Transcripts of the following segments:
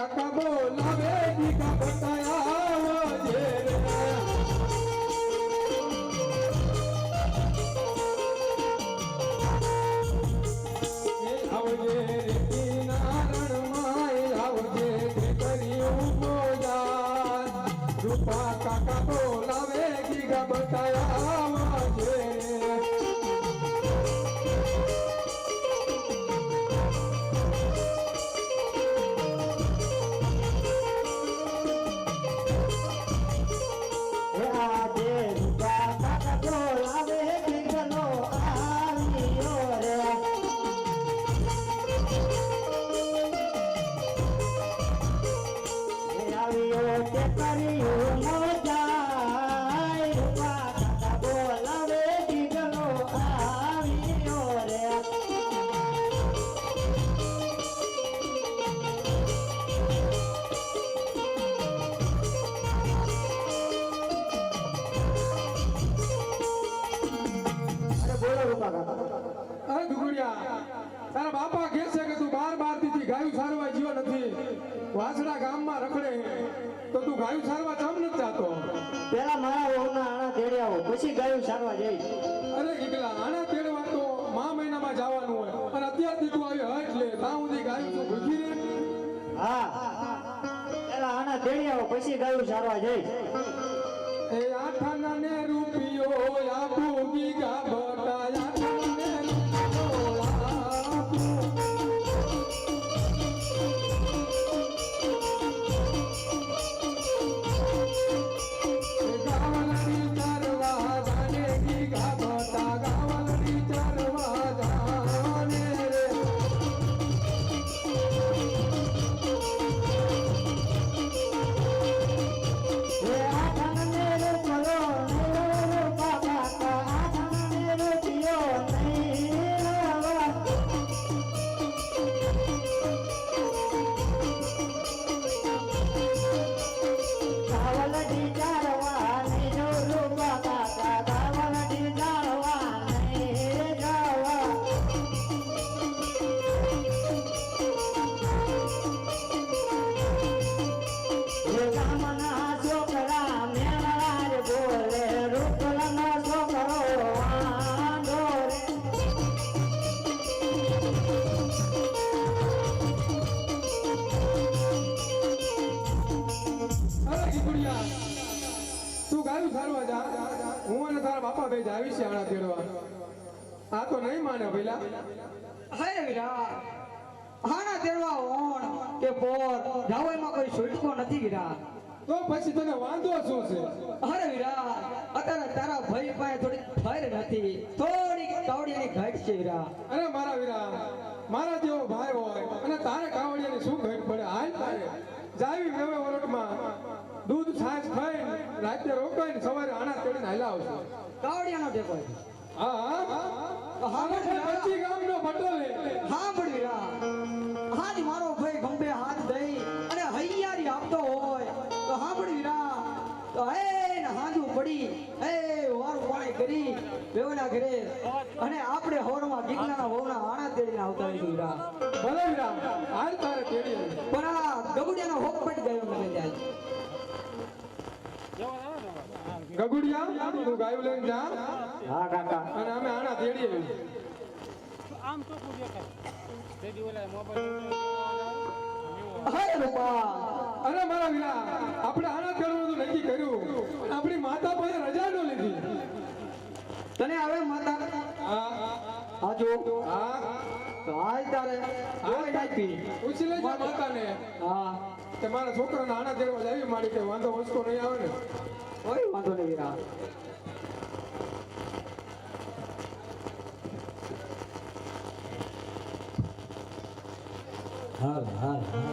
কাকা বলাবে વાસડા ગામમાં રખડે તો તું ગાયું સારવા ચમ નથી જાતો? પેલા મારા વહુના આણા તેડી આવો પછી ગાયું સારવા જઈશ. અરે ગીગલા આણા તેડવા તો મા મહિનામાં જવાનું હોય અને અત્યારથી તું આવી હટ લે ત્યાં સુધી ગાયું તું ભૂખી રે? હા. પેલા આણા તેડી આવો પછી ગાયું સારવા જઈશ. એ આઠાના ને રૂપિયો આપું ગીગા આણા તેડવા આ તો નહીં માને પેલા હે વીરા હાના તેડવા ઓણ કે પોર જાવ એમાં કોઈ છૂટકો નથી વીરા. તો પછી તને વાંધો શું છે? અરે વીરા અત્યારે તારા ભાઈ પાસે થોડી ફેર નથી. થોડી કાવડિયાની ઘટ છે વીરા. અરે મારા વીરા મારા જેવો ભાઈ હોય અને તારે કાવડિયાની શું ઘટ પડે? હાલ તારે. જાવી વેવે વરટમાં દૂધ છાશ ખાઈને રાતે રોકાઈને સવારે આણા તેડીને આવશે કાવડિયાનો ટેકો. હા? હા હા, હા પચી ગામનો પટોલે હા પણ વીરા હાજ મારો ભાઈ ગંભે હાથ દઈ અને હૈયારી આપતો હોય. તો હા પણ વીરા તો હે હાંજુ પડી. હે વારું પાણી કરી બેવના ઘરે. અને આપણે હોરમાં ગીગલાના હોરના આણા તેડીને આવતા ભલે વીરા હાલ તારે તેડી પણ આ ગબડિયાનો હોક પડી ગગુડિયા તું ગાયું લઈને જા. હા કાકા. અને અમે આણા તેડીએ. આમ તો કુ દેખાય. તે દી ઓલા મોબાઈલ હે રૂપા. અરે મારા વિલા આપણે આના કરવાનું તો નક્કી કર્યું. પણ આપણી માતા પાસે રજા ન લીધી. તને હવે માતા? હા. હા જો. હા. તો હાલ તારે. જોઈ નાખી પૂછી લેજો માતાને. હા. તમારા મારા છોકરાને આના દેવા જાવી મારી કે વાંધો વસ્તુ નહીં આવે ને. વાંધો નહીં વીરા હાલ હાલ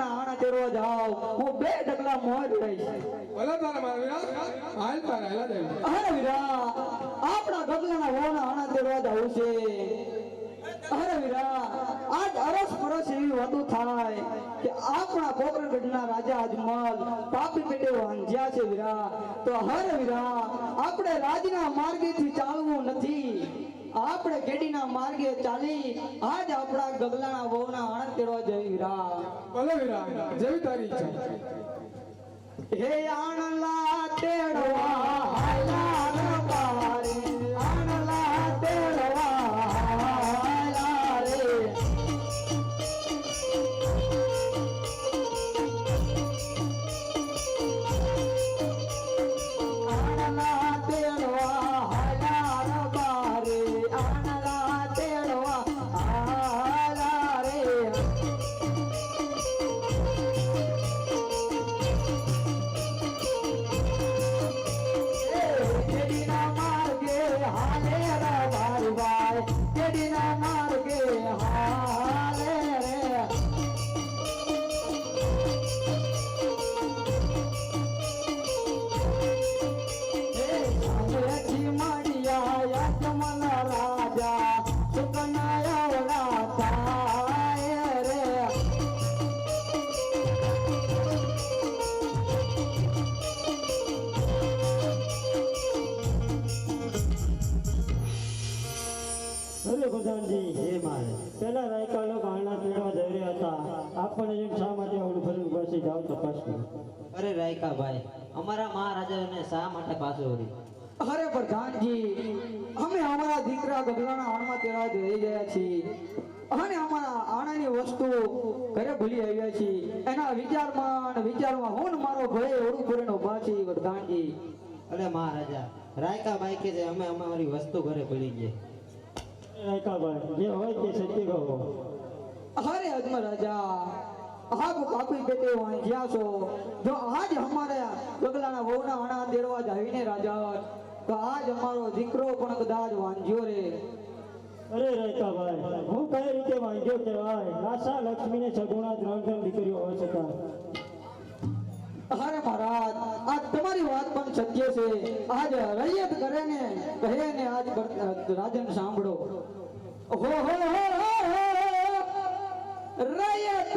તેડવા જાવ હું બે ઢગલા મોજ રહીશ ભલે તારા મારા વીરા હાલ તારા હેલા દેવ અરે વીરા આપણા ગગલાના વોના આણા તેડવા જાવ છે. અરે વીરા આજ અરસ પરસ એવી વાતો થાય કે આપણા પોકરગઢના રાજા અજમલ પાપી પેટે વાંજ્યા છે વીરા તો હરે વીરા આપણે રાજના માર્ગેથી ચાલવું નથી. આપણે કેડીના માર્ગે ચાલી આજ આપણા ગગલાના વહુના આણંદ તેડવા જઈ રા ભલે વીરા જેવી તારી ઈચ્છા હે આણલા તેડવા હાયલા અરે પ્રધાનજી હે મારે પેલા રાયકા લોકો આણા પીડવા જઈ હતા. આપણને એમ શા માટે આવડું ફરી પાછી જાવ તપાસ કરો. અરે રાયકા ભાઈ અમારા મહારાજાને શા માટે પાછો વળી અરે પ્રધાનજી અમે અમારા દીકરા ગગલાના આણમાં તેડા જઈ ગયા છીએ. અને અમારા આણાની વસ્તુ ઘરે ભૂલી આવ્યા છીએ. એના વિચારમાં વિચારમાં હું મારો ભાઈ ઓળું કરીને ઊભા છીએ પ્રધાનજી. અરે મહારાજા રાયકા ભાઈ કે છે અમે અમારી વસ્તુ ઘરે ભૂલી ગઈ રાયકાભાઈ જે હોય તે સત્ય કહો અરે અજમ રાજા આપ કાપી પેટે વાંચ્યા છો. જો આજ અમારે બગલાના વહુના આણા દેડવા જાવીને રાજા, તો આજ અમારો દીકરો પણ કદાચ વાંજ્યો રે. અરે રાયકાભાઈ હું કઈ રીતે વાંજ્યો કહેવાય? નાસા લક્ષ્મીને સગુણા ત્રણ ત્રણ દીકરીઓ હોય છતાં. અરે મહારાજ આ તમારી વાત પણ સત્ય છે આજ રૈયત કરે ને કહે ને આજ રાજન સાંભળો હો હો હો. રૈયત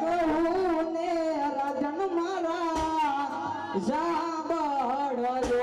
કહું ને રાજન મારા સાંભળજો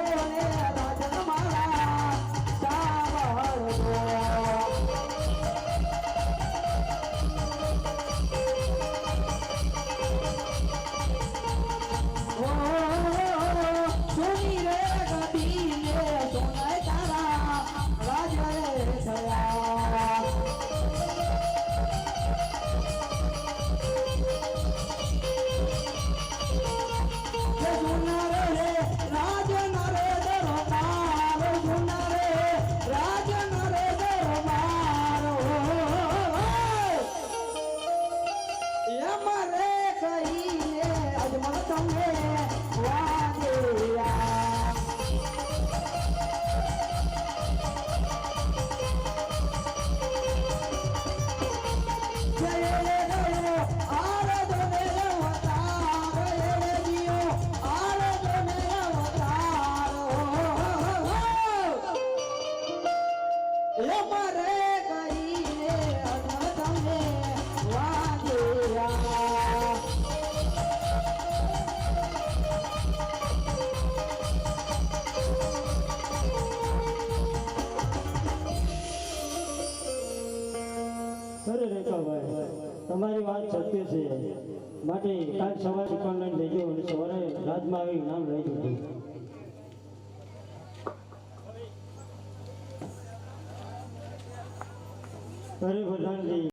માટે કાલ સવારે દુકાન લઈને લેજો અને સવારે રાજમાં આવી નામ લઈ જજો અરે પ્રધાનજી